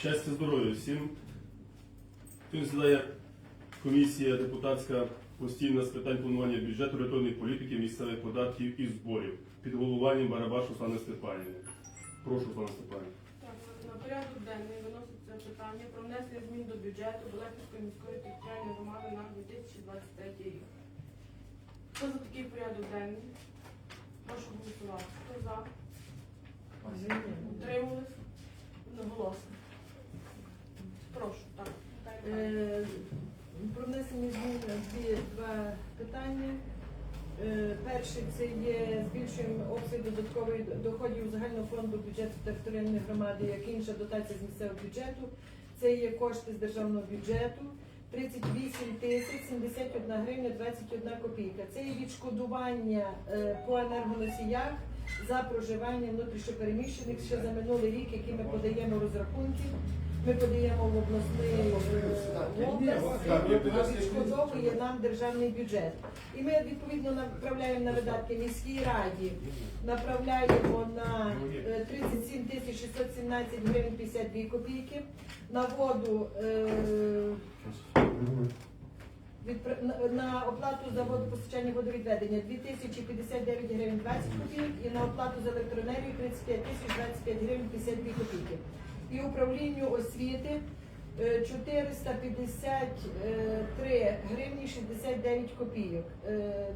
Щастя, здоров'я всім. Тут засідає комісія депутатська постійна з питань планування бюджету, рятівної політики, місцевих податків і зборів під головуванням Барабаш Оксани Степанівни. Прошу, пане Степанівна. Так, на порядок денний виноситься питання про внесення змін до бюджету Болехівської міської територіальної громади на 2023 рік. Хто за такий порядок денний? Прошу голосувати. Хто за? Утримались? Одноголосно. Прошу, так. Е, Про внесення змін дві два питання. Е, Перше це є збільшуємо обсяг додаткових доходів загального фонду бюджету територіальної громади, як інша дотація з місцевого бюджету. Це є кошти з державного бюджету. 38 тисяч 71 гривня 21 копійка. Це є відшкодування е, по енергоносіях за проживання внутрішньопереміщених ще за минулий рік, які ми подаємо розрахунки. Ми подаємо в обласний е, область, а відшкодовує нам державний бюджет. І ми відповідно направляємо на видатки міській раді, направляємо на е, 37 тисяч 617 гривень 52 копійки, на воду е, на- на оплату за водопостачання водовідведення 2059 гривень 20 копійок і на оплату за електроенергію 35 тисяч 25 гривень 52 копійки. І управлінню освіти е, 453 гривні 69 копійок. Е,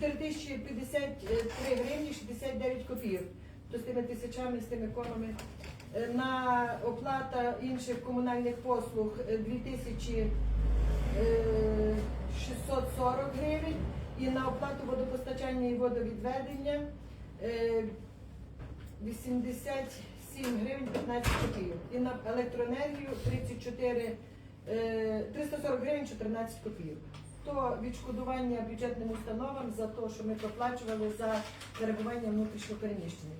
4053 гривні 69 копійок. То з тими тисячами, з тими комами. Е, На оплата інших комунальних послуг е, 2640 гривень і на оплату водопостачання і водовідведення е, 87 гривень 15 копійок. І на електроенергію 34, е, 340 гривень 14 копійок. То відшкодування бюджетним установам за те, що ми проплачували за перебування внутрішньопереміщених.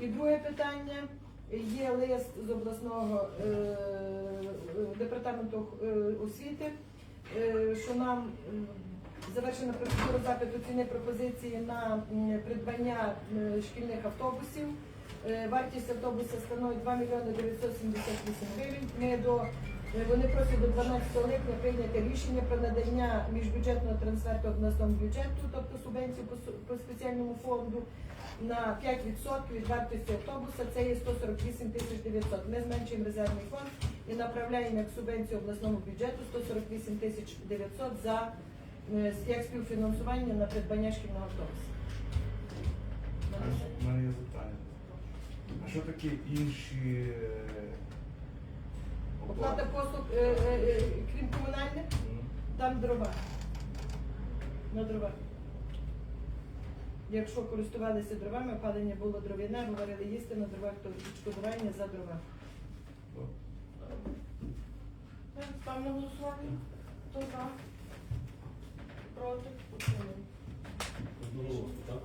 І друге питання є лист з обласного е, е, департаменту е, освіти, е, що нам завершена процедура запиту ціни пропозиції на придбання шкільних автобусів. Е, Вартість автобуса становить 2 мільйони 978 гривень. Ми до е, вони просять до 12 липня прийняти рішення про надання міжбюджетного трансферту обласному бюджету, тобто субвенцію по, спеціальному фонду на 5% від вартості автобуса. Це є 148 тисяч 900. Ми зменшуємо резервний фонд і направляємо як субвенцію обласному бюджету 148 тисяч 900 за як співфінансування на придбання шкільного автобуса. У мене є запитання. А що такі інші е, Оплата оплати? послуг, е, е, е, крім комунальних, там дрова. На дрова. Якщо користувалися дровами, опалення було дров'яне, говорили їсти на дровах, то відшкодування за дрова. Ставимо на голосування. Хто за? Проти? Утримались? Одноголосно, так?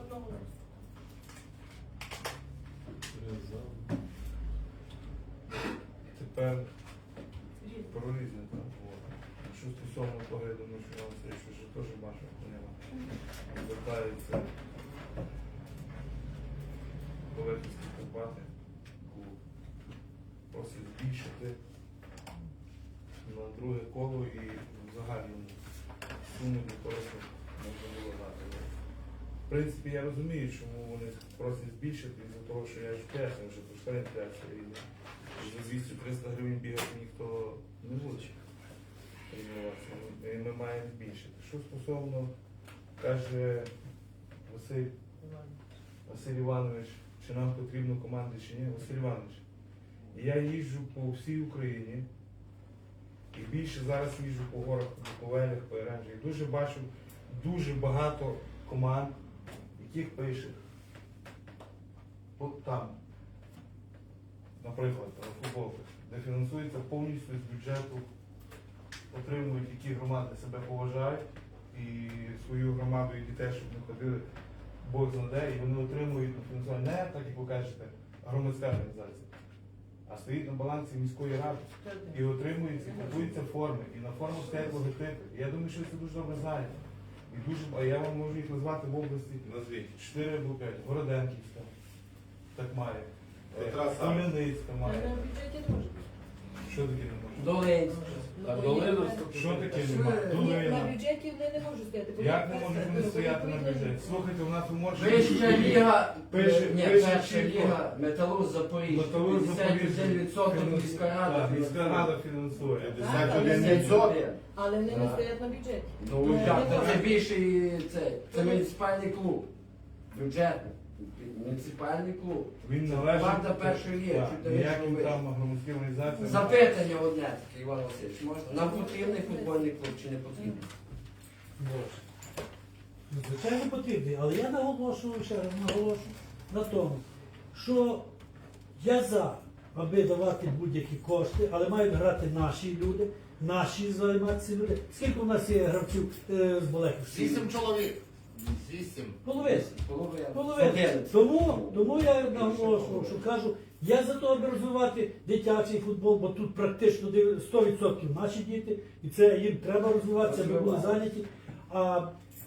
Тепер Різне. про різне так. от. Що стосовно того, я думаю, що вам все, що вже теж ваша поняла. Звертаються Болехівські Карпати, клуб. Просить збільшити на друге коло і в загальному суму для того, можна було дати. В принципі, я розумію, чому вони просять збільшити, із-за того, що я ж пояснюю, що пройшла інфляція за 200-300 гривень бігати ніхто не буде тренуватися. І ми маємо збільшити. Що стосовно, каже Василь, Василь Іванович, чи нам потрібно команди чи ні, Василь Іванович, я їжджу по всій Україні і більше зараз їжджу по горах, по Ковелях, по Еранжі. І дуже бачу дуже багато команд, яких пише от там, наприклад, на футболках, де фінансується повністю з бюджету, отримують, які громади себе поважають і свою громаду, і дітей, щоб не ходили Бог знаде, і вони отримують на фінансування. Не так, як ви кажете, громадська організація, а стоїть на балансі міської ради. І отримується, і купуються форми, і на форму стоять логотипи. І Я думаю, що ви це дуже добре знаєте. І дуже, а я вам можу їх назвати в області Назвіть. 4 або 5. Городенківська. Так має. Е, Петра має. Що таке не може? Долинськ. Ну, Так, бо Долина Що таке? Ні, на Долина. бюджеті вони не можуть стояти. бо Як не перше, можуть вони стояти на бюджеті? Слухайте, у нас у Вища ліга, Пише- ні, пише перша чітко. ліга, Металург Запоріжжя. Металург Запоріжжя. 51% міська рада. Так, міська рада фінансує. Так, 51%. Але вони не стоять на бюджеті. Ну, як, це більший це, це муніципальний клуб. Бюджетний. Муніципальний клуб. Він належить. Команда першої ліги, Так, не Ніяким там громадським організаціям. Запитання одне таке, Іван Васильович, можна? Нам потрібний футбольний клуб чи не потрібний? Ну, Звичайно потрібний, але я наголошую ще раз наголошую на тому, що я за, аби давати будь-які кошти, але мають грати наші люди, наші займатися люди. Скільки у нас є гравців е, з Болехівської? Вісім чоловік. Вісім. Половина. Половина. Тому, тому я наголошував, що кажу, я за те, аби розвивати дитячий футбол, бо тут практично 100% наші діти, і це їм треба розвиватися, аби були зайняті. А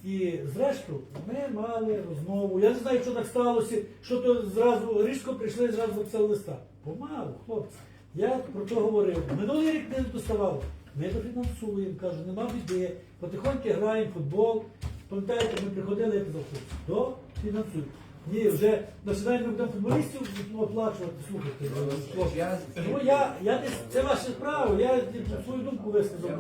і зрештою, ми мали розмову. Я не знаю, що так сталося, що то зразу різко прийшли, зразу записали листа. Помалу, хлопці. Я про це говорив. Минулий рік не доставало. Ми дофінансуємо, кажу, нема біди. Потихоньку граємо в футбол. Пам'ятаєте, ми приходили, я казав, до дофінансуємо. Ні, вже починаємо будемо футболістів оплачувати. Слухайте, хлопці. Я, Тому я, я десь, це ваше право, я свою думку висказав.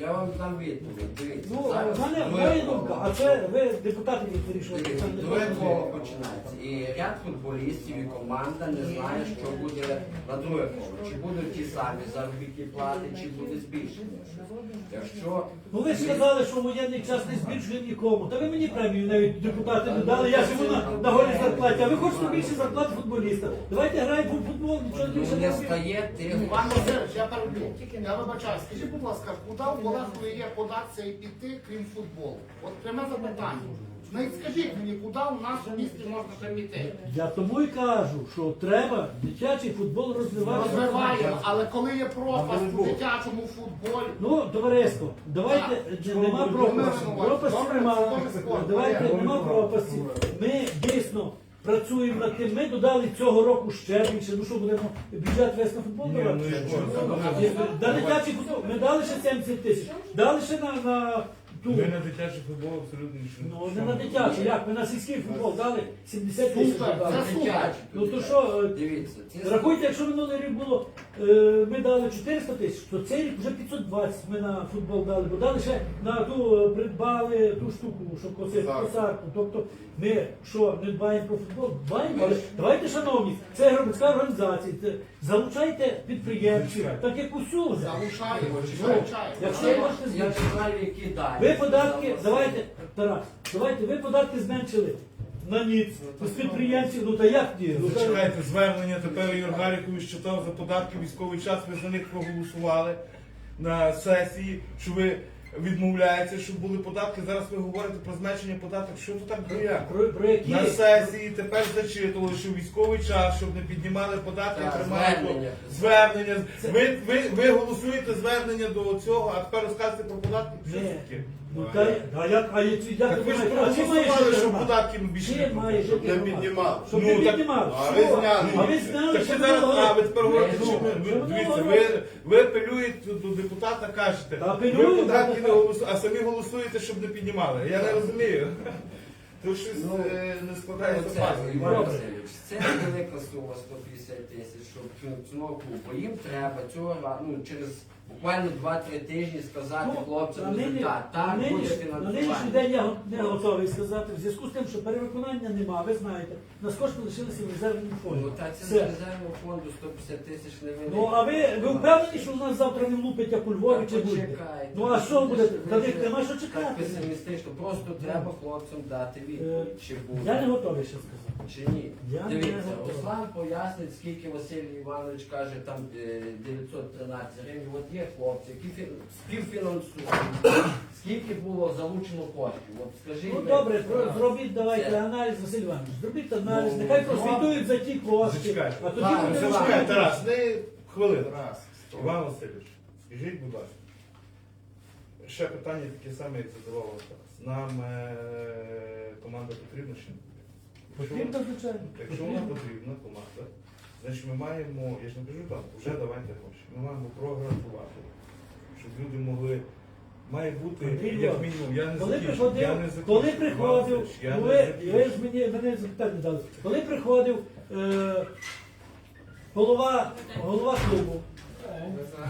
я вам дам відповідь. Дивіться. Ну, а зараз в мене моя думка, а це ви депутати. Дивіться, це не Друге коло починається. І ряд футболістів і команда не знає, що буде на друге коло. Чи будуть ті самі заробітні плати, чи буде збільшення. Якщо Ну ви ж сказали, що воєнний час не збільшує нікому. Та ви мені премію навіть депутати не дали, я живу на, на голій зарплаті, а ви хочете більше зарплат футболіста. Давайте граємо в футбол, нічого більше не робимо. стає ти. Іван Васильович, я переб'ю. Я вибачаю, скажіть, будь ласка, куди в вас є податися і піти, крім футболу? От пряме запитання. Ну і скажіть мені, куди у нас в місті можна піти? Я тому і кажу, що треба дитячий футбол розвивати. Розвиваємо, але коли є пропасть у дитячому футболі, Ну, товариство, давайте Так. нема Добре, пропасті. добре, Пропасті добре, нема. добре, спорт. Давайте нема пропасті. Ми дійсно працюємо над тим. Ми додали цього року ще більше. Ну що будемо бюджет весь на футбол Ні, давати? ну і що? Дитячий футбол. Ми дали ще 70 тисяч. Дали ще на, на. Ми на дитячий футбол абсолютно нічого. Ну не на дитячий, як? Ми на сільський футбол дали 70 тисяч. Супер, це. Ну то що, е, Дивіться, ці Рахуйте, якщо минулий рік було, е, ми дали 400 тисяч, то цей рік вже 520 ми на футбол дали, бо дали ще на ту е, придбали ту штуку, що косить Так. косарку. Тобто ми що, не дбаємо про футбол? Дбаємо, але давайте, шановні, це громадська організація, це, залучайте підприємців, так як усюди. залишаємо, Ну, залишаємо. якщо ви можете я збільшити. не знаю, які дані. Ви податки, давайте, Тарас, давайте, ви податки зменшили на ніц з підприємців, ну та як ні? Ну, Зачекайте, звернення тепер Ігор Гарікович читав за податки військовий час, ви за них проголосували на сесії, що ви відмовляєтеся, щоб були податки. Зараз ви говорите про зменшення податків. Що то так як? Про, про які? На сесії тепер зачитували, що військовий час, щоб не піднімали податки, Так, тримають звернення. звернення. Ви, ви, ви голосуєте звернення до цього, а тепер розказуєте про податки. Що це таке? Ну, та, а як, а як, як Так ви ж думаєте, а чим має проголосували, що громада? податки більше не Чим має Не громада? піднімали. Щоб Ну, не так- піднімали. а Що? зняли. А ви зняли, Так що ви зараз, минулого а ви тепер говорите, Ну, що ви, що дивіться, ви, ви апелюєте до депутата, кажете, Та апелюю, ви податки не голосуєте, а самі голосуєте, щоб не піднімали. Я не розумію. Тут щось Ну, е, не складається Це, пазл. Іван. Васильович, це велика сума 150 тисяч, щоб функціонував клуб. Бо їм треба цього ну, через буквально 2-3 тижні сказати Ну, хлопцям результат. Так, буде На нинішній фінансування. день я не готовий сказати. В зв'язку з тим, що перевиконання нема, ви знаєте, нас кошти лишилися в резервному фонді. Ну так це з Все. резервного фонду 150 тисяч не Ну а ви, ви впевнені, що у нас завтра не влупить, як у Львові чи буде? Почекайте. Ну а що буде? Та них нема що Так чекати. песимістично, просто треба хлопцям дати Е, відповідь, чи буде. Я не готовий ще сказати. Чи ні? Я не Дивіться, готовий. Руслан пояснить, скільки Василій Іванович каже, там е, 913 гривень. От є хлопці, які фі- співфінансують. Скільки було залучено коштів? От скажіть. Ну ви, добре, про- зробіть давайте це- аналіз, Василь Іванович. Зробіть аналіз, Ну, нехай ну, прозвітують за ті кошти. Зачекайте. А тоді Так, буде ну, розуміти. Тарас, не хвилину. Раз. Іван Васильович, скажіть, будь ласка, ще питання таке саме, як задавав вас Тарас. Нам е, команда потрібна чи не потрібна? Звичайно. Якщо вона потрібна, команда, значить ми маємо, я ж не кажу там, вже давайте гроші. Ми маємо програмувати, щоб люди могли. Має бути, Андрій як Іванович, мінімум, я не Коли закінчу, приходив, я не закінчу. коли приходив, Васильович, я не ви, закінчу. ви ж мені мене запитання дали. Коли приходив е, голова, голова клубу,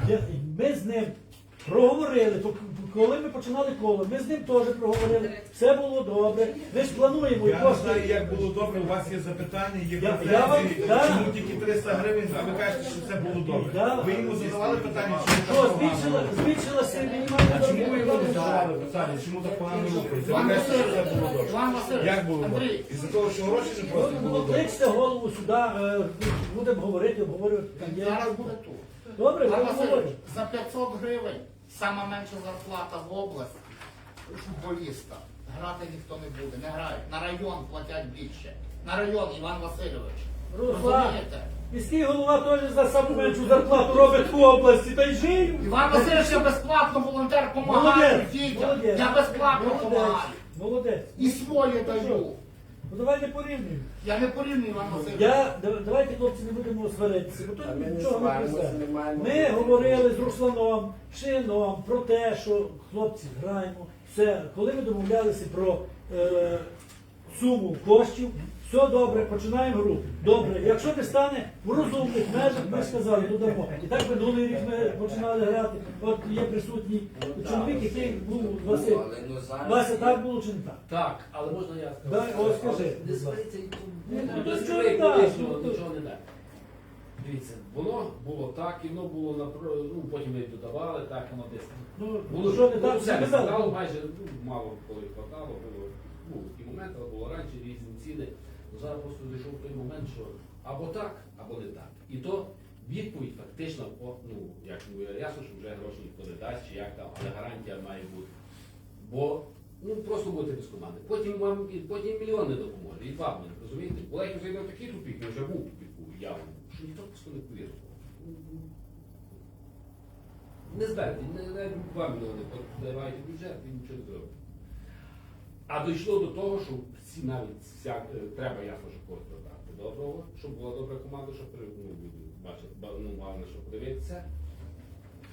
я, ми з ним проговорили, коли ми починали коло, ми з ним теж проговорили, все було добре. Ми ж плануємо і Я не кошти. знаю, як було добре, у вас є запитання, є Я- я вам- претензії, да. чому тільки 300 гривень, а ви кажете, що це було добре. Да. Ви йому задавали питання, чому Що, так погано збільшила, збільшилася А мінімальна чому ви йому не задавали питання, чому так погано рухається? Ви кажете, що це було добре. Іван Васильович, Як було добре? Андрій, Із-за того, що гроші не просто було добре. Кличте голову сюди, е, будемо говорити, обговорювати. Там є. зараз буде тут. Добре, Іван Васильович, говоримо. за 500 гривень сама менша зарплата в області футболіста. Грати ніхто не буде, не грають. На район платять більше. На район, Іван Васильович. Руслан, Розумієте? міський голова теж за саму меншу зарплату робить в області, та й жив. Іван Васильович, я безплатно волонтер допомагаю Молодець, дітям. молодець. Я безплатно Молодець, допомагаю. молодець. І своє даю. Ну давайте порівнюємо. Я не порівнюю вам Васильович. Я, да- давайте, хлопці, не будемо сваритися, бо А тут не нічого не сваримося, прийде. не маємо. Ми говорили з Русланом, Шином про те, що хлопці граємо. Все, коли ми домовлялися про е, суму коштів, все добре, починаємо гру. Добре, якщо не стане в розумних межах, ми сказали, додамо. І так минулий рік ми починали грати. От є присутній чоловік, який був Василь. Ну, Вася, так було чи не так? Так, але можна я скажу? Дай, о, скажи. Не Ну, то не так, лишнього, ну, то- нічого не так. Дивіться, воно було так, і воно було на ну потім ми додавали, так воно десь. Ну, Було що не так, все, не сказали. майже ну, мало коли хватало, було ну, такі моменти, але було раніше різні ціни. Зараз просто дійшов той момент, що або так, або не так. І то відповідь фактично, ну як ну, ясно, що вже гроші ніхто не дасть, чи як там, але гарантія має бути. Бо ну просто бути без команди. Потім вам потім мільйон не допоможе, і два мільйони, розумієте? Була як зайде такий тупік, він вже був тупіку явно, що ніхто просто не повірив. Не зберете, не 2 мільйони подавайте бюджет, він нічого не зробить. А дійшло до того, що всі навіть вся, е, треба ясно, що когось додати доброго, щоб була добра команда, щоб ну, бачити, ба- ну, головне, щоб подивитися.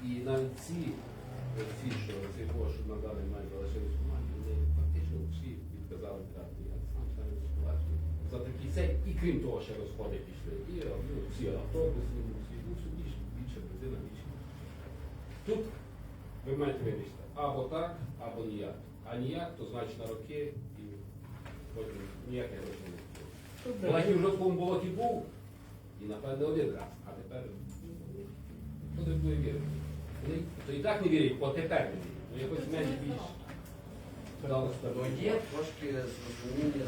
І навіть ці, е, ці що кого, що на даний момент залишились в команді, вони фактично всі відказали грати. Я сам сам сплачую. За такий цей, і крім того, ще розходи пішли. І е, ну, всі автобуси, ну, всі, ну, все більше, більше, бензина, більше. Тут ви маєте вирішити або так, або ніяк. А ніяк, то значить на роки і потім ніяке гроші не. Олег вже в тому болоті був і напевне один раз, а тепер ну, хто не буде вірити. Вони то і так не вірять, бо тепер не вірять. Ну якось менш більш Ну, є трошки зрозуміння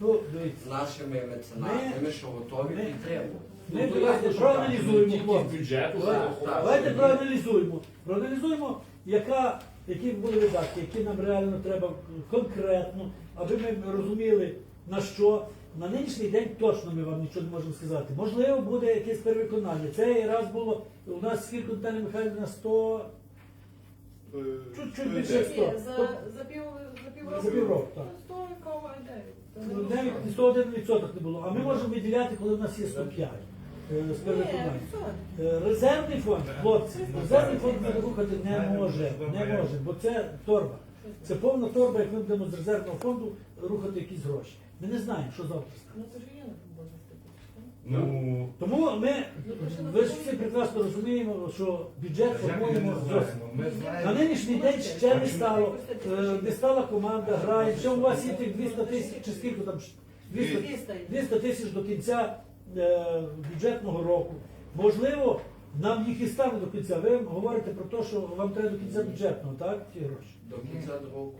Ну, дивіться. з нашими меценатами, що готові ми- підтримувати. Ми Ну, то давайте ясно, що проаналізуємо Тільки хлопці. з бюджету, Давайте проаналізуємо. Проаналізуємо, яка, які були видатки, які нам реально треба конкретно, аби ми розуміли на що. На нинішній день точно ми вам нічого не можемо сказати. Можливо, буде якесь перевиконання. Цей раз було у нас скільки Наталя Михайлівна 100, Е, чуть-чуть більше е, 100. За, за, пів, за півроку. За півроку, так. Сто кова йде. Ну, Навіть 101 відсоток не було. А ми можемо виділяти, коли в нас є 105 е, перевиконання. Е, Резервний фонд, хлопці, резервний фонд ми рухати не може, не може, бо це торба. Це повна торба, як ми будемо з резервного фонду рухати якісь гроші. Ми не знаємо, що завтра стане. Ну статті. Ну, Тому ми, ви ж всі прекрасно розуміємо, що бюджет формуємо зовсім. На нинішній день ще не стало, е, не стала команда, грає. Ще у вас є тих 200 тисяч, чи скільки там 200, 200 тисяч до кінця е, бюджетного року. Можливо, нам їх і стане до кінця. Ви говорите про те, що вам треба до кінця бюджетного, так? Ті гроші. До кінця року.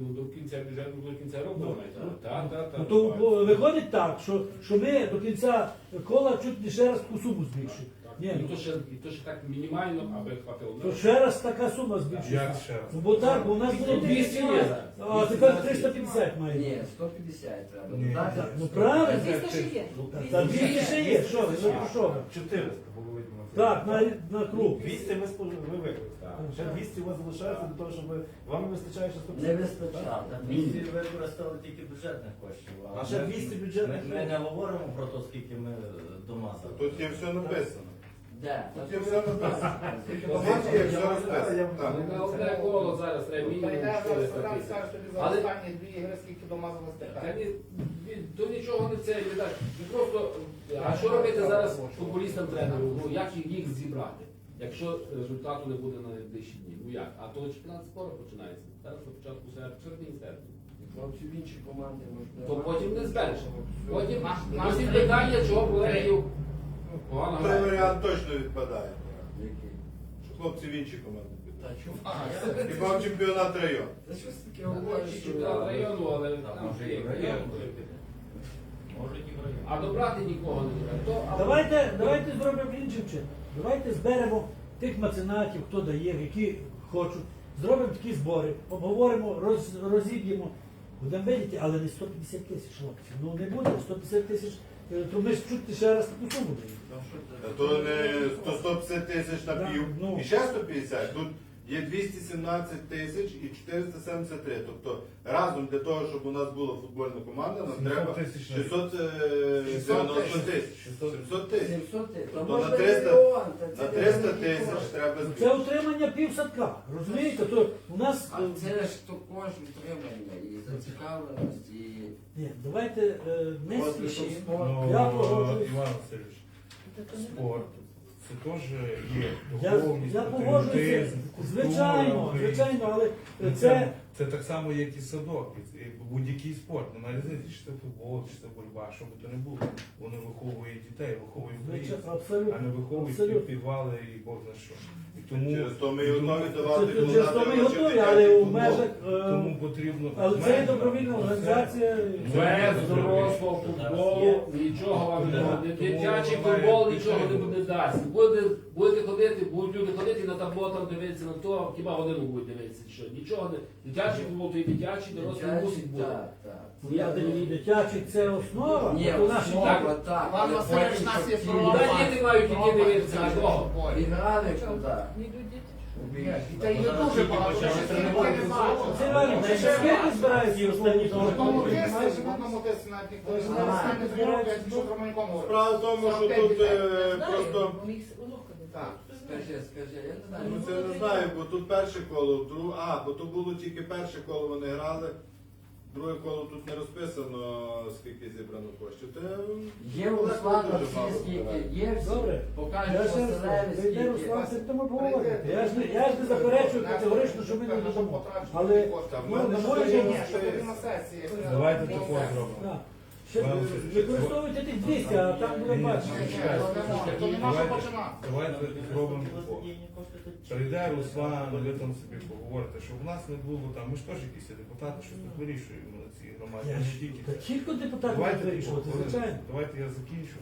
ну, до кінця бюджету, до кінця року. Так, так, так. То виходить так, що, що ми до кінця кола чуть не ще раз таку суму збільшуємо. Так, Ні. Ну то ще, і то ще так мінімально, аби хватило. То ще раз така сума збільшується. Як ще раз? Ну, Бо так, бо у нас було 200 є зараз. а тепер 350 має. Ні, 150 треба Ні. Ну правильно. 200 ще є. Та 200 ще є, що ви, ну про що ви? 400 було видно. Так, на, на круг. 200 ми спожили, ви використали. Ще 200 у вас залишається для того, щоб ви- вам не вистачає ще 150. Не вистачало. Ми використали тільки бюджетних коштів. А ще 200 бюджетних Ми, ми не говоримо про те, скільки ми домазали. Тут є все написано. Де? Тут все написано. Скільки Тут все розписано. Так. На одне коло зараз треба мінімум Та 400 зараз тисяч. скажеш тобі за Але- останні дві ігри, скільки домазали Та стихає. ні, ні, то нічого не це не так. Ну просто, а що робити зараз футболістам тренеру? Ну як їх- зібрати? Якщо результату не буде на найближчі дні. Ну як? А то чемпіонат скоро починається. Зараз на початку серпня, серпні серпні. Хлопці в інші команди можуть. То потім не збереш. Потім Наш- наш потім тренер- питання, чого погано Той варіант точно відпадає. Який? Що хлопці в інші команди підуть. Та чому? Хіба в чемпіонат району. Та щось таке Ну, говориш, що... Чемпіонат району, але там може, є, і район. Може і в районі. А добрати нікого не треба. То Давайте, давайте зробимо іншим чином. Давайте зберемо тих меценатів, хто дає, які хочуть. Зробимо такі збори, обговоримо, роз, розіб'ємо. Будемо видіти, але не 150 тисяч хлопців. Ну не буде 150 тисяч, е, то ми ж чути ще раз таку суму даємо. Та То не 100 150 тисяч на пів ну. і ще 150. Тут є 217 тисяч і 473. Тобто разом для того, щоб у нас була футбольна команда, нам 700 треба тисяч 690 тисяч. 700 тисяч. 700 тисяч. Та Тобто можна на 300 мільйон, та це На 300 мільйон. тисяч треба Це збільшити. утримання півсадка. Розумієте? То у нас. А е, це ж також утримання і зацікавленість, і Ні, давайте е, не От, спішимо. Ну, Я погоджуюсь. Іван Васильович, спорт. Це теж є Я, духовність, я погоджуюся, патріотизм, культура звичайно, українська. звичайно, але Ну, це Це так само, як і садок, і- і будь-який спорт. Немає різниці, чи це футбол, чи це боротьба, що би то не було. Вони виховують дітей, виховують звичайно, а не виховують абсолютно. і Бог на що. Тому, Через то ми і готові Це давати тут же то ми готові, але у межах. е, тому потрібно. Але це є добровільна організація. Без дорослого футболу нічого вам не буде. Дитячий футбол нічого не буде дасть. Буде, будете ходити, будуть люди ходити на табло там дивитися на то, хіба годину будуть дивитися. Що нічого не дитячий футбол, то і дитячий, дорослий мусить бути. Так, так. Я дитячий це основа. Ні, то наші основа, так. Але Васильович нас є Та діти мають іти дивитися на кого. І грали туди. Та є дуже багато. Це реально, та ще скільки збирають і останні одному того. одному дві роки, я тільки з Справа в тому, що тут е, просто. Так. Скажи, скажи, я не знаю. Ну це не знаю, бо тут перше коло, а, бо то було тільки перше коло вони грали. Друге коло тут не розписано, скільки зібрано коштів. Та Є у Руслана всі скільки, є всі. Добре. покажемо Я ще раз скільки. Руслан, це тому говорить. Я ж не, я ж не заперечую категорично, що ми не додамо. Але ну, на моє. Давайте тако зробимо. Так. Ще використовуйте тих 200, а там буде бачити. То не може, то не може Давайте- починати. Давайте зробимо. Прийде Руслан, ви там собі поговорите, щоб в нас не було там, ми ж теж якісь депутати, що тут вирішуємо на цій громаді, Я не ж- тільки. Це. чітко депутати Давайте вирішувати, звичайно. Давайте я закінчу.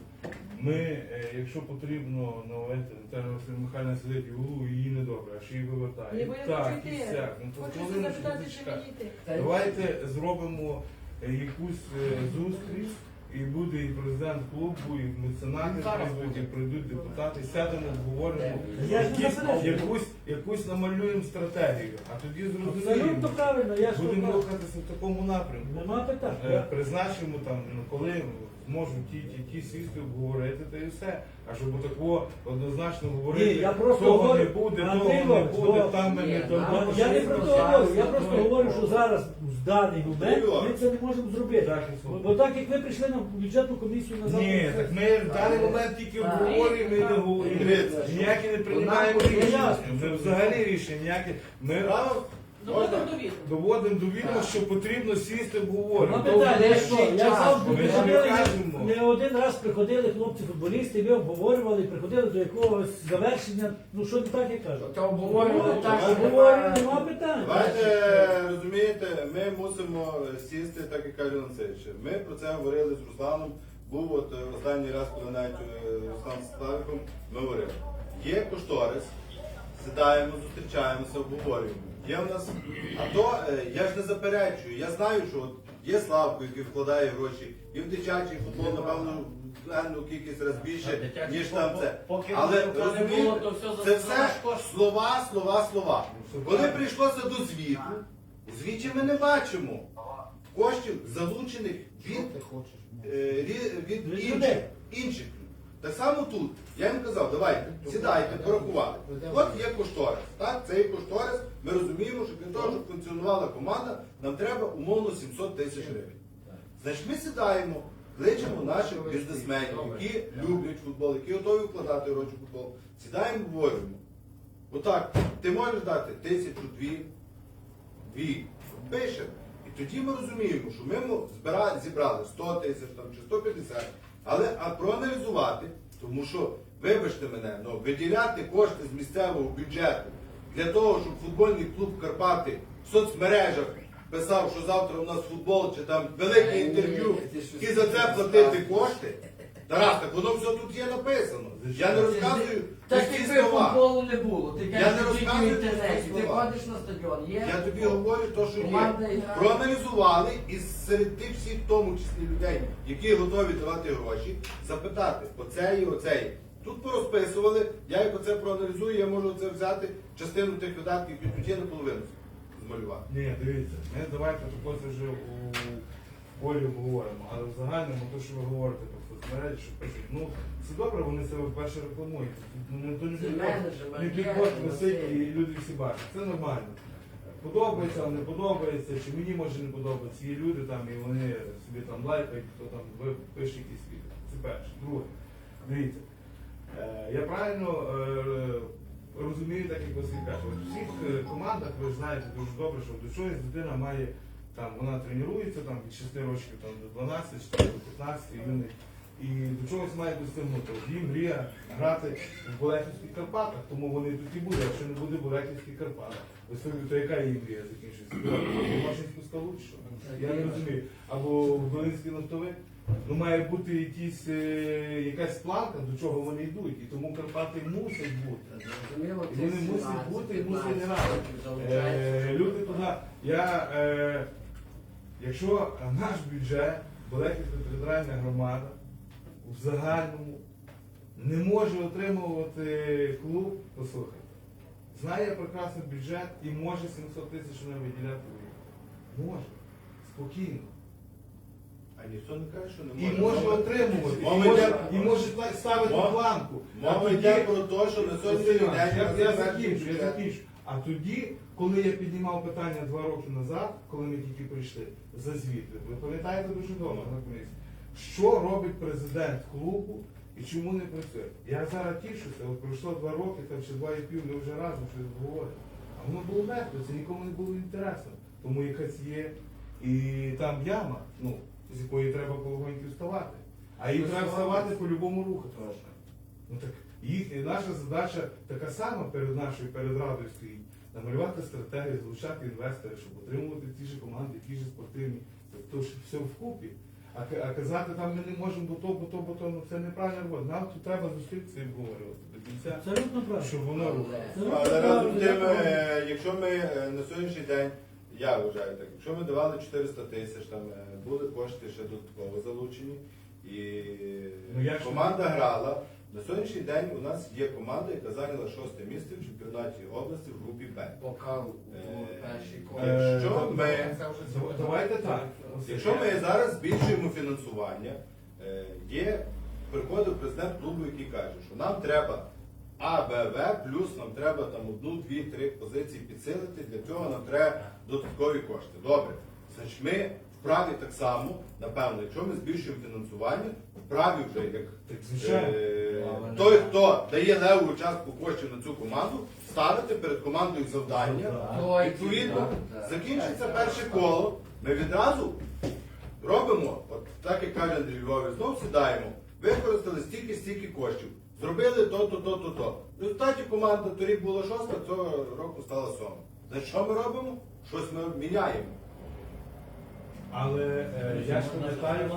Ми, е, якщо потрібно навести, Наталя Василь Михайлівна сидить у углу, її недобре, аж її вивертає. Ні, бо я так, хочу і йти. сяк. Ну, то Хочу хвилиночку, запитати, чи зачекай. мені йти. Давайте зробимо е, якусь е, зустріч, і буде і президент клубу, і меценати прийдуть, і прийдуть депутати, сядемо, обговоримо. Якісь- Якусь, якусь намалюємо стратегію, а тоді зрозуміємо. Будемо рухатися в такому напрямку. Нема питань. Е, Призначимо там, ну, коли зможуть ті, ті, ті сісти, обговорити, та і все. А щоб такого однозначно говорити, Ні, я просто того говорю, не буде, Андрій того не Іванович, буде, бо- там Ні, не нам дамо. Я не про то говорю, я просто говорю, що зараз в даний момент Юрій. ми це не можемо зробити. Так, Бо, бо так як ви прийшли на бюджетну комісію на Ні, так ми в даний момент тільки Так. обговорюємо і не говоримо. Дивіться. Ніякі не приймаємо рішення. Ми взагалі рішення ніякі. Ми Доводимо до відома. доводимо до відома, що потрібно сісти Нема обговорювати. питання, я що, я ми ж не кажемо. не один раз приходили хлопці-футболісти, ви обговорювали, приходили до якогось завершення, ну що не так я кажу. То обговорювали так, що Обговорювали, нема питань. Давайте розумієте, ми мусимо сісти, так як каже Ланцевич. Ми про це говорили з Русланом був от е, останній раз, коли навіть е, Руслан з Славиком ми говорили. Є кошторис, сідаємо, зустрічаємося, обговорюємо. Є в нас, а то е, я ж не заперечую. Я знаю, що от є Славко, який вкладає гроші, і в дитячий футбол, напевно, певну кількість разів більше, Дитячий ніж там футбол, це. поки Але не було, розумієте, то все це все слова, слова, слова. Коли прийшлося до звіту, звіті ми не бачимо коштів, залучених від е, рі- Від інших, інших. Так само тут. Я їм казав, давайте, сідайте, порахували. От є кошторис. Так, це є кошторис. Ми розуміємо, що для того, щоб функціонувала команда, нам треба умовно 700 тисяч гривень. Значить, ми сідаємо, кличемо наших бізнесменів, які люблять футбол, які готові вкладати гроші футбол. Сідаємо, говоримо. Отак, ти можеш дати тисячу, дві, дві. Пишемо. І тоді ми розуміємо, що ми зібрали 100 тисяч чи 150, але а проаналізувати, тому що, вибачте мене, ну, виділяти кошти з місцевого бюджету для того, щоб футбольний клуб Карпати в соцмережах писав, що завтра у нас футбол, чи там велике інтерв'ю, і за це платити кошти. Тарас, так воно все тут є написано. Я не розказую Так пусті слова. футболу не було, ти Я кажеш, не тільки в розказую інтернеті, пусті ти слова. ходиш на стадіон, є. Я тобі говорю те, що Команда є. грає. Проаналізували і серед тих всіх, в тому числі людей, які готові давати гроші, запитати оце і оце. Тут порозписували, я як оце проаналізую, я можу це взяти частину тих видатків від бюджету наполовину змалювати. Ні, дивіться, ми давайте тако це вже у полі обговоримо, але в загальному, то, що ви говорите про соцмережі, що пишуть, ну це добре, вони себе вперше рекламують. Ну, не то не ну, висить і люди всі бачать. Це нормально. Подобається, не подобається, чи мені може не подобається. Є люди там і вони собі там лайкають, хто там пише якісь відео. Це перше. Друге, дивіться. Я правильно е, розумію, так як Василь каже. У всіх е, командах ви знаєте дуже добре, що до чогось дитина має там, вона тренується там від 6 років там, до 12 чи там, до 15 юних. І до чогось має достигнути. От Їм мрія грати в Болехівських Карпатах, тому вони тут і будуть, якщо не буде Болехівських Карпат. Ви собі, то яка їм мрія закінчиться? Машинську що? Я не розумію. Або в Долинський нафтовик. Ну має бути якісь, е, якась планка, до чого вони йдуть. І тому Карпати мусять бути. І вони мусять бути, і мусять 15 грати. Е, люди туди. Я, е, якщо наш бюджет, Болехівська територіальна громада в загальному не може отримувати клуб, послухайте, знає прекрасно бюджет і може 700 тисяч не виділяти. Може. Спокійно. А ніхто не каже, що не І може. може отримувати, і Мова може, йде- і може ставити Мова- планку. А Мова тоді- йде про те, що на сьогоднішній день я, я закінчу, я закінчу. А тоді, коли я піднімав питання два роки назад, коли ми тільки прийшли за звіт, ви пам'ятаєте дуже добре на комісії, що робить президент клубу і чому не працює? Я зараз тішуся, от пройшло два роки, там ще два і пів, ми вже разом щось говоримо. А воно було легко, це нікому не було інтересно. Тому якась є і там яма, ну, з якої треба полегоньки вставати. А їм треба вставати по-любому рухати. Ну так їх, і наша задача така сама перед нашою перед радою стоїть. Намалювати стратегію, залучати інвесторів, щоб отримувати ті ж команди, ті ж спортивні. Це то ж все вкупі. А, а казати там ми не можемо, бо то, бо то, бо то, ну це неправильна робота. Нам тут треба зустрітися і обговорювати до кінця, Абсолютно правильно. щоб воно рухалося. Але разом з тим, е, якщо ми е, на сьогоднішній день, я вважаю так, якщо ми давали 400 тисяч, там е, були кошти ще додатково залучені, і Ну, я ж- команда грала. На сьогоднішній день у нас є команда, яка зайняла шосте місце в чемпіонаті області в групі Б. Покал у Е, першій Е, колі. Якщо ми, Це вже Дав- Давайте так. якщо ми зараз збільшуємо фінансування, е, є приходив президент клубу, який каже, що нам треба А, Б, В, плюс нам треба там одну, дві, три позиції підсилити. Для цього нам треба додаткові кошти. Добре. Значить, ми вправі так само, напевно, якщо ми збільшуємо фінансування, вправі вже як е, той, хто дає леву частку коштів на цю команду, ставити перед командою завдання. Відповідно, закінчиться перше коло. Ми відразу робимо, от так як каже Андрій Львович, знов сідаємо, використали стільки, стільки коштів, зробили то, то, то, то, то. В результаті команда торік була шоста, цього року стала сьома. Значить, що ми робимо? Щось ми міняємо. Але е, я ж пам'ятаю,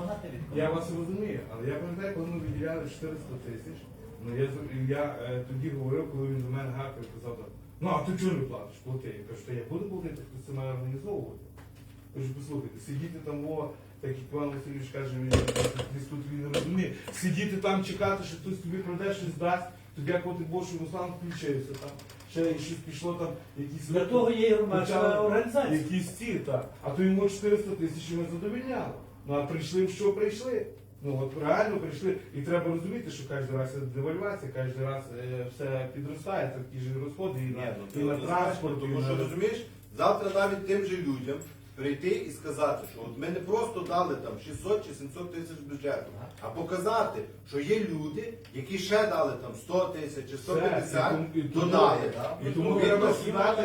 я вас розумію, але я пам'ятаю, коли ми виділяли 400 тисяч, ну я, з- я е, тоді говорив, коли він до мене і казав, так, ну а ти чого не платиш? Плати. Я кажу, що я буду платити, хто це має організовувати. Кажу, послухайте, сидіти там, о, так як Іван Васильович каже, він десь тут він розуміє, сидіти там, чекати, що хтось тобі краде щось дасть, то дякувати Богу, що Руслан включився там. Ще щось пішло там, якісь Для того є і громадська організація. Якісь ці, так. А то йому 400 тисяч і ми задовільняли. Ну а прийшли в що прийшли. Ну от реально прийшли. І треба розуміти, що кожен раз це девальвація, кожен раз е, все підростає, це такі ж розходи і Ні, на, ну, і на транспорт, і Тому що розумієш, завтра навіть тим же людям прийти і сказати, що от ми не просто дали там 600 чи 700 тисяч бюджету, а показати, що є люди, які ще дали там 100 тисяч чи 150, Все, і тому- і тому- додали. І тому треба.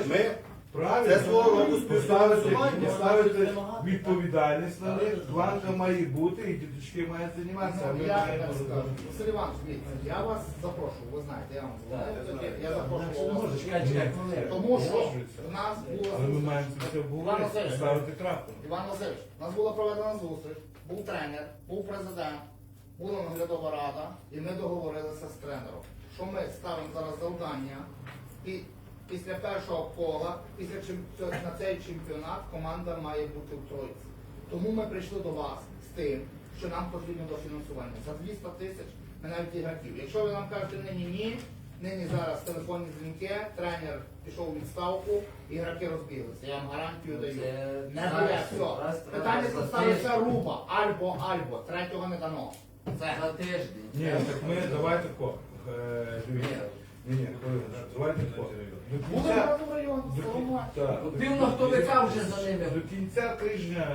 Ми Правильно, Це свого роду поставити, співфінансування. поставити відповідальність на них, планка має бути, і діточки мають займатися, а ми Ну, я маємо так скажу. розуміти. Василь Іванович, дивіться, я вас запрошую, ви знаєте, я вам знаю. я запрошую вас. Чекай, хвилину. Тому що в нас Але ми маємо це все Іван обговорити, Васильович. ставити крапку. Іван Васильович, у нас була проведена зустріч, був тренер, був президент, була наглядова рада, і ми договорилися з тренером, що ми ставимо зараз завдання, і після першого кола, після чемпіо- на цей чемпіонат команда має бути в тройці. Тому ми прийшли до вас з тим, що нам потрібно дофінансування. За 200 тисяч ми навіть ігроків. Якщо ви нам кажете нині ні, нині зараз телефонні дзвінки, тренер пішов у відставку, ігроки розбіглися. Я вам гарантію даю. Це Не буде раз все. треба Питання ставиться руба. Альбо, альбо. Третього не дано. Це. За тиждень. Ні, так ми давайте ко. Е, дивіться. Ні, ні, хвилиночку, давайте ко. Буде кінця, брати в район. Ну, пів кін- вже за ними. До кінця тижня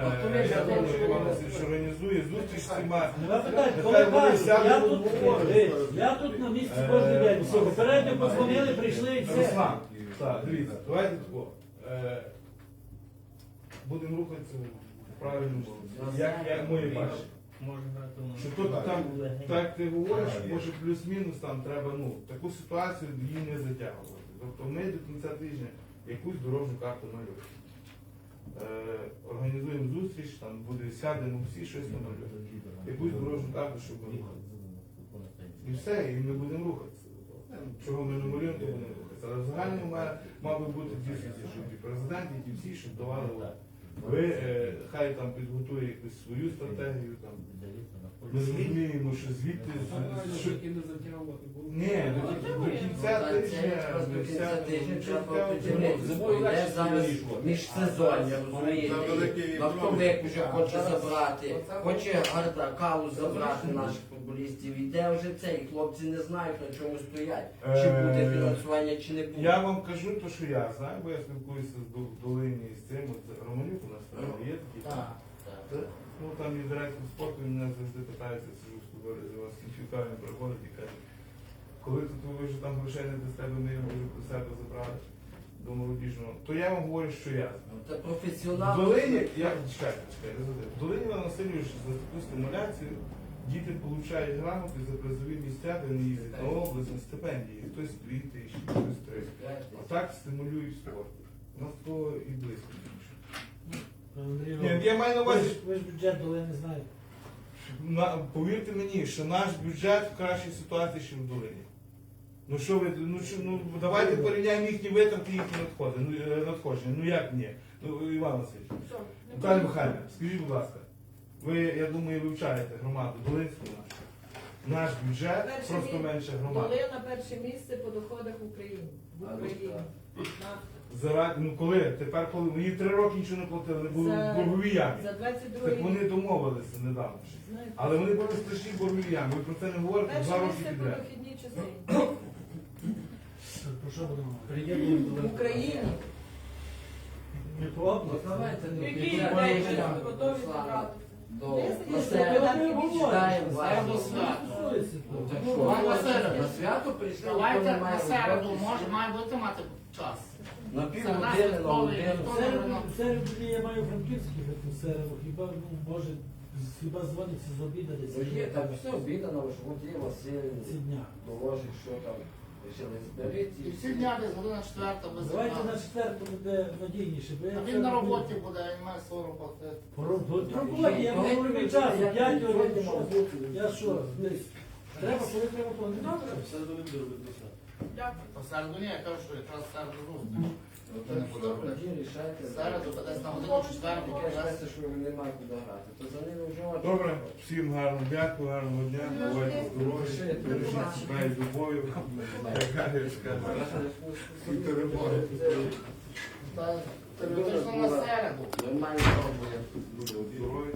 я думаю. Іван Васильович організує зустріч з всіма. Я тут, обговорять. я тут на місці кожен день. Все, попередньо подзвонили, прийшли і все. Руслан, так, дивіться, давайте тако. Е, Будемо рухатися в правильному. Як, як моє бачення. Може брати Що тут там, так ти говориш, може плюс-мінус там треба, ну, таку ситуацію її не затягувати. Тобто ми до кінця тижня якусь дорожню карту малюємо. Е, організуємо зустріч, там буде сядемо всі щось намалюємо. Якусь дорожню карту, щоб ми рухали. І все, і ми будемо рухатися. Чого ми не малюємо, то будемо рухатися. Але в загальному має, мав би бути дійсно, щоб і президент, і ті всі, щоб давали. Ви е, хай там підготує якусь свою стратегію там. Ми зрозуміємо, що звідти з- що- не затягувати було. ні, до, кі- до кінця Ну, тижня до кінця тижня ну, Зимою Йде зараз вирішувати. міжсезоння, розумієте? великий І Нафтовик вже хоче забрати, хоче Гарда Калу забрати наших футболістів. Іде вже це, і хлопці не знають, на чому стоять. Чи Е, буде фінансування, чи не буде. Я вам кажу те, що я знаю, бо я спілкуюся з Дол- в долині з цим, от Романюк у нас є такий. Так. Ну там і директор спорту він мене завжди питається, сижу з тобою, з вас кінчуками приходить і каже, коли тут ви вже там грошей не дасте, бо ми його до себе забрали до молодіжного, то я вам говорю, що я. Ну, Це В долині, я чекайте, чекайте, в долині Іван Васильович за таку стимуляцію діти получають грамоти за призові місця, де не їздять на область, на стипендії. Хтось дві тисячі, хтось три. А так стимулюють спорт. У нас того і близько більше. Ні, я маю на Ви увазі, ж, ви ж бюджет доли не знаєте. на, повірте мені, що наш бюджет в кращій ситуації, ніж в долині. Ну що ви, ну, що, ну давайте порівняємо їхні витрати, їхні надходи, ну, е, надходження. Ну як ні? Ну, Іван Васильович. Все, не Наталя. Михайлівна, скажіть, будь ласка, ви, я думаю, вивчаєте громаду Долинську нашу. Наш бюджет Перше просто мі- менше громади. Долина перше місце по доходах в Україні. В ну, Україні. На- Заради, ну коли? Тепер коли? Мені три роки нічого не платили, не були За- в борговій ямі. За 22 Так вони домовилися недавно. ще. Знаєте, Але вони були страшні в борговій ямі. Ви про це не говорите два Перше роки місце по підряд. частині. Про що будемо? Приєднуємо В Україні. Ну області. давайте, ну, Які бюджет ідеї ми ви готові забрати? До на. Ну, Ну, свято прийшли, Давайте не на середу, може, має бути мати час. На півгодини, на годину. середу, в я маю франківський в середу. Хіба, ну, може, хіба дзвониться з обіда десь. Ну, Є там все обідано, що от є Василь, доложить, що там Рішили зберіть І всі дня десь година четверта без Давайте на четверту буде надійніше. бо я А він на роботі буде, він має свою роботу. По роб- по роботі, я говорю від часу, 5 років, що? Я що, десь, треба, коли треба, то не Добре. Все робити. Дякую. По середу ні, я кажу, що якраз середу зустріч. Ніхто не буде робити. Тоді рішайте. Середу десь на годину четверту якраз щастя, що немає куди грати. То за ними вже очі. Добре, всім гарно дякую, гарного дня, бувайте здорові, бережіть себе і любов'ю. Як Галя скаже. І перемоги. Та теоретично на середу. Нормально пробує. Здорові.